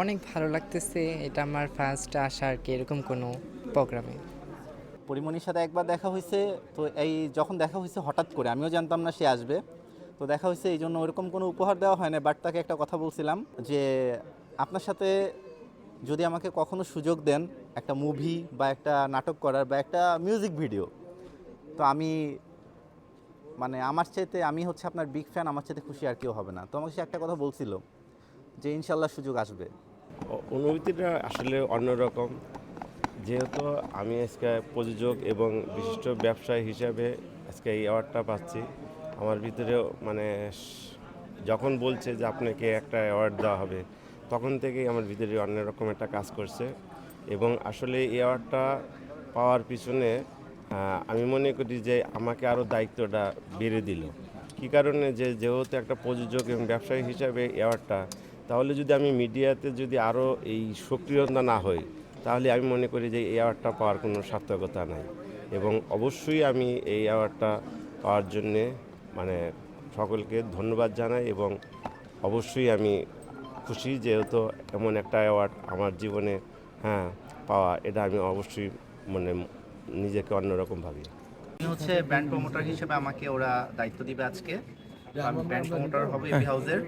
অনেক ভালো লাগতেছে, এটা আমার ফার্স্ট আসা আর কি এরকম কোনো প্রোগ্রামে পরিমণির সাথে একবার দেখা হয়েছে, তো এই যখন দেখা হয়েছে হঠাৎ করে, আমিও জানতাম না সে আসবে। তো দেখা হয়েছে এই জন্য ওরকম কোনো উপহার দেওয়া হয় না বাট তাকে একটা কথা বলছিলাম যে, আপনার সাথে যদি আমাকে কখনো সুযোগ দেন একটা মুভি বা একটা নাটক করার বা একটা মিউজিক ভিডিও তো আমি মানে আমার চাইতে আমি হচ্ছে আপনার বিগ ফ্যান আমার চাইতে খুশি আর কেউ হবে না। তো আমাকে সে একটা কথা বলছিল। যে ইনশাল্লাহ সুযোগ আসবে। অনুভূতিটা আসলে অন্যরকম। যেহেতু আমি আজকে প্রযোজক এবং বিশিষ্ট ব্যবসায়ী হিসাবে আজকে এই অ্যাওয়ার্ডটা পাচ্ছি, আমার ভিতরেও মানে যখন বলছে যে আপনাকে একটা অ্যাওয়ার্ড দেওয়া হবে, তখন থেকেই আমার ভিতরে অন্যরকম একটা কাজ করছে। এবং আসলে এই অ্যাওয়ার্ডটা পাওয়ার পিছনে আমি মনে করি যে আমাকে আরও দায়িত্বটা বেড়ে দিল। কী কারণে? যে যেহেতু একটা প্রযোজক এবং ব্যবসায়ী হিসাবে অ্যাওয়ার্ডটা তাহলে যদি আমি মিডিয়াতে যদি আরও এই সক্রিয়তা না হই, তাহলে আমি মনে করি যে এই অ্যাওয়ার্ডটা পাওয়ার কোনো সার্থকতা নাই। এবং অবশ্যই আমি এই অ্যাওয়ার্ডটা পাওয়ার জন্যে মানে সকলকে ধন্যবাদ জানাই এবং অবশ্যই আমি খুশি যেহেতু এমন একটা অ্যাওয়ার্ড আমার জীবনে হ্যাঁ পাওয়া, এটা আমি অবশ্যই মানে নিজেকে অন্যরকম ভাবি। হচ্ছে ব্র্যান্ড প্রমোটার হিসেবে আমাকে ওরা দায়িত্ব দিবে আজকে। তো আমি ব্র্যান্ড প্রমোটার হব হাউসের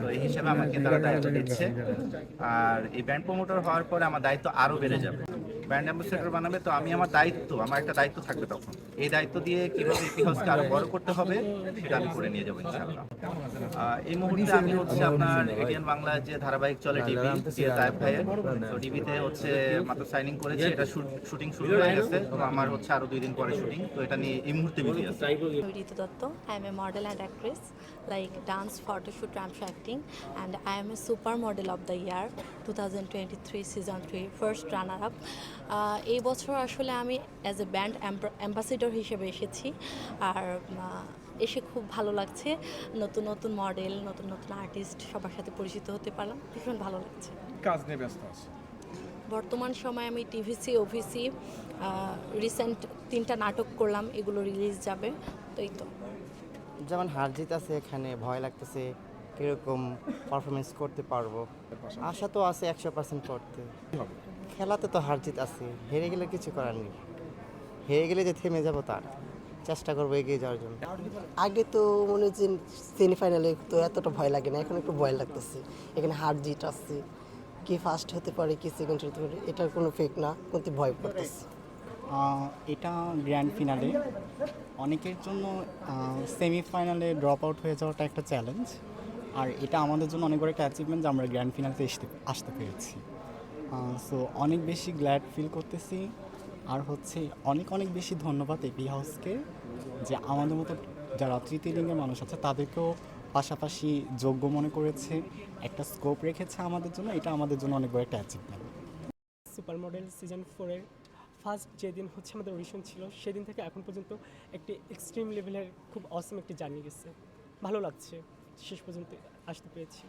তো এই হিসেবে আমাকে তারা দায়িত্ব দিচ্ছে আর এই ব্র্যান্ড প্রমোটার হওয়ার পরে আমার দায়িত্ব আরও বেড়ে যাবে ব্র্যান্ড অ্যাম্বাসেডর বানাবে তো আমি আমার দায়িত্ব আমার একটা দায়িত্ব থাকবে তখন এই দায়িত্ব দিয়ে কীভাবে এপি হাউসকে আরও বড় করতে হবে সেটা আমি করে নিয়ে যাব ইনশাআল্লাহ এই মুহূর্তে আমি হচ্ছে আপনার এডিয়ান বাংলা যে ধারাবাহিক চলে টিভি ভাইয়ের তো টিভিতে হচ্ছে মাত্র সাইনিং করেছে এটা শুটিং শুরু হয়ে গেছে তো আমার হচ্ছে আরও দুই দিন পরে শুটিং তো এটা নিয়ে এই মুহূর্তে বিজি আছে actress, like dance, photo shoot, ramp acting, and I am a supermodel of the year 2023 season 3 first runner up. আহ, এই বছর আসলে আমি অ্যাজ এ ব্যান্ড অ্যাম্বাসিডর হিসেবে এসেছি। আর এসে খুব ভালো লাগছে। নতুন নতুন মডেল নতুন নতুন আর্টিস্ট সবার সাথে পরিচিত হতে পারলাম। ভীষণ ভালো লাগছে। কাজ নিয়ে ব্যস্ত আছে? বর্তমান সময়ে আমি টিভিসি ওভিসি রিসেন্ট তিনটা নাটক করলাম। এগুলো রিলিজ যাবে। তো এই তো। যেমন হার জিত আছে এখানে ভয় লাগতেছে কীরকম পারফরমেন্স করতে পারব। আশা তো আছে একশো পার্সেন্ট করতে। খেলাতে তো হার জিত আছে হেরে গেলে কিছু করার নেই। হেরে গেলে যে থেমে যাব তার চেষ্টা করব এগিয়ে যাওয়ার জন্য। আগে তো মনে হচ্ছে সেমিফাইনালে তো এতটা ভয় লাগে না এখন একটু ভয় লাগতেছে। এখানে হার জিত আসছে কে ফার্স্ট হতে পারে কে সেকেন্ড হতে পারে এটার কোনো ফেক না কিন্তু ভয় করতেছে। এটা গ্র্যান্ড ফিনালে অনেকের জন্য সেমিফাইনালে ড্রপ আউট হয়ে যাওয়াটা একটা চ্যালেঞ্জ আর এটা আমাদের জন্য অনেক বড় একটা অ্যাচিভমেন্ট যে আমরা গ্র্যান্ড ফিনালতে আসতে আসতে পেরেছি। সো অনেক বেশি গ্ল্যাড ফিল করতেছি। আর হচ্ছে, অনেক অনেক বেশি ধন্যবাদ এপি হাউসকে যে আমাদের মতো যারা তৃতীয় লিঙ্গের মানুষ আছে, তাদেরকেও পাশাপাশি যোগ্য মনে করেছে। একটা স্কোপ রেখেছে আমাদের জন্য, এটা আমাদের জন্য অনেক বড় একটা অ্যাচিভমেন্ট সুপার মডেল সিজন ফোরের ফার্স্ট যেদিন হচ্ছে আমাদের অডিশন ছিল, সেদিন থেকে এখন পর্যন্ত একটি এক্সট্রিম লেভেলের খুব অসম একটি জার্নি গেছে। ভালো লাগছে। শেষ পর্যন্ত আসতে পেরেছি।